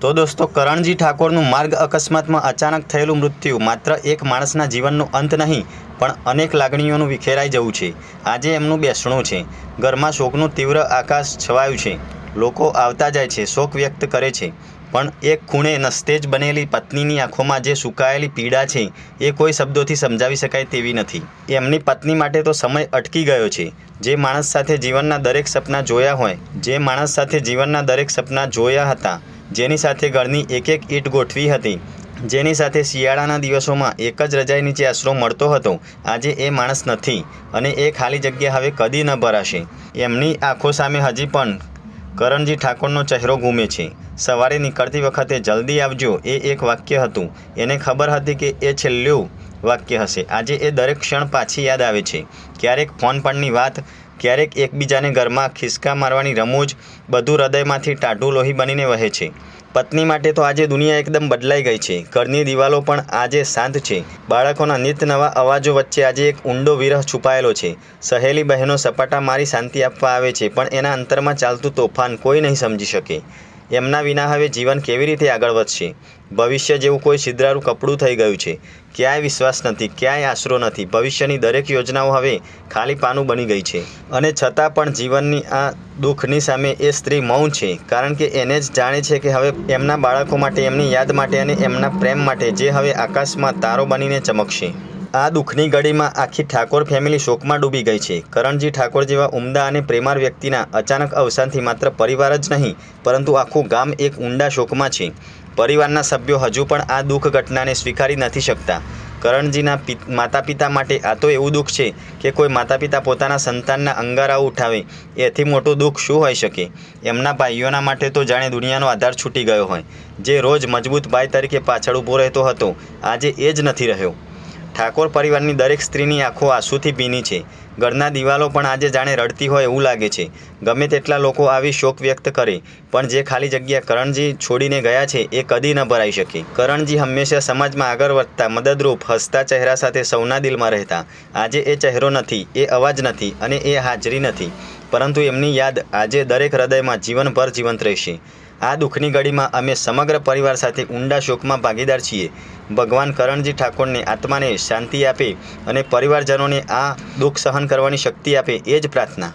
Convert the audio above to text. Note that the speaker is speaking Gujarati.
તો દોસ્તો, કરણજી ઠાકોરનું માર્ગ અકસ્માતમાં અચાનક થયેલું મૃત્યુ માત્ર એક માણસના જીવનનો અંત નહીં, પણ અનેક લાગણીઓનું વિખેરાઈ જવું છે. આજે એમનું બેસણું છે. ઘરમાં શોકનું તીવ્ર આકાશ છવાયું છે. લોકો આવતા જાય છે, શોક વ્યક્ત કરે છે. પણ એક ખૂણે નસ્તેજ બનેલી પત્નીની આંખોમાં જે સુકાયેલી પીડા છે, એ કોઈ શબ્દોથી સમજાવી શકાય તેવી નથી. એમની પત્ની માટે તો સમય અટકી ગયો છે. જે માણસ સાથે જીવનના દરેક સપના જોયા હોય, જે માણસ સાથે જીવનના દરેક સપના જોયા હતા જેની સાથે ઘરની એક એક ઈંટ ગોઠવી હતી. જેની સાથે શિયાળાના દિવસોમાં એક જ રજાઈ નીચે આશરો મળતો હતો. આજે એ માણસ નથી અને એ ખાલી જગ્યા હવે કદી ન ભરાશે. એમની આંખો સામે હજી પણ કરણજી ઠાકોરનો ચહેરો ઘૂમે છે. સવારે નીકળતી વખતે જલ્દી આવજો એ એક વાક્ય હતું. એને ખબર હતી કે એ છેલ્લું વાક્ય હશે. આજે એ દરેક ક્ષણ પાછી યાદ આવે છે. ક્યારેક ફોન પરની વાત ક્યારેક એકબીજાને ઘરમાં ખિસકા મારવાની રમૂજ બધું હૃદયમાંથી ટાઢું લોહી બનીને વહે છે. પત્ની માટે તો આજે દુનિયા એકદમ બદલાઈ ગઈ છે. ઘરની દિવાલો પણ આજે શાંત છે. બાળકોના નિત નવા અવાજો વચ્ચે આજે એક ઊંડો વિરહ છુપાયેલો છે. સહેલી બહેનો સપાટા મારી શાંતિ આપવા આવે છે, પણ એના અંતરમાં ચાલતું તોફાન કોઈ નહીં સમજી શકે. એમના વિના હવે જીવન કેવી રીતે આગળ વધશે? ભવિષ્ય જેવું કોઈ છિદ્રારું કપડું થઈ ગયું છે. ક્યાંય વિશ્વાસ નથી, ક્યાંય આશરો નથી. ભવિષ્યની દરેક યોજનાઓ હવે ખાલી પાનું બની ગઈ છે. અને છતાં પણ જીવનની આ દુઃખની સામે એ સ્ત્રી મૌન છે, કારણ કે એને જ જાણે છે કે હવે એમના બાળકો માટે, એમની યાદ માટે અને એમના પ્રેમ માટે જે હવે આકાશમાં તારો બનીને ચમકશે. આ દુઃખની ઘડીમાં આખી ઠાકોર ફેમિલી શોકમાં ડૂબી ગઈ છે. કરણજી ઠાકોર જેવા ઉમદા અને પ્રેમાળ વ્યક્તિના અચાનક અવસાનથી માત્ર પરિવાર જ નહીં, પરંતુ આખું ગામ એક ઊંડા શોકમાં છે. પરિવારના સભ્યો હજુ પણ આ દુઃખ ઘટનાને સ્વીકારી નથી શકતા. કરણજીના માતા પિતા માટે આ તો એવું દુઃખ છે કે કોઈ માતા પિતા પોતાના સંતાનના અંગારાઓ ઉઠાવે. એથી મોટું દુઃખ શું હોઈ શકે? એમના ભાઈઓના માટે તો જાણે દુનિયાનો આધાર છૂટી ગયો હોય. જે રોજ મજબૂત ભાઈ તરીકે પાછળ ઊભો રહેતો હતો, આજે એ જ નથી રહ્યો. ઠાકોર પરિવારની દરેક સ્ત્રીની આંખો આંસુથી ભીની છે. ઘરના દિવાલો પણ આજે જાણે રડતી હોય એવું લાગે છે. ગમે તેટલા લોકો આવી શોક વ્યક્ત કરે, પણ જે ખાલી જગ્યા કરણજી છોડીને ગયા છે એ કદી ન ભરાઈ શકે. કરણજી હંમેશા સમાજમાં આગળ વધતા, મદદરૂપ, હસતા ચહેરા સાથે સૌના દિલમાં રહેતા. આજે એ ચહેરો નથી, એ અવાજ નથી અને એ હાજરી નથી. પરંતુ એમની યાદ આજે દરેક હૃદયમાં જીવનભર જીવંત રહેશે. આ દુઃખની ઘડીમાં અમે સમગ્ર પરિવાર સાથે ઊંડા શોકમાં ભાગીદાર છીએ. ભગવાન કરણજી ઠાકોરને આત્માને શાંતિ આપે અને પરિવારજનોને આ દુઃખ સહન કરવાની શક્તિ આપે એ જ પ્રાર્થના.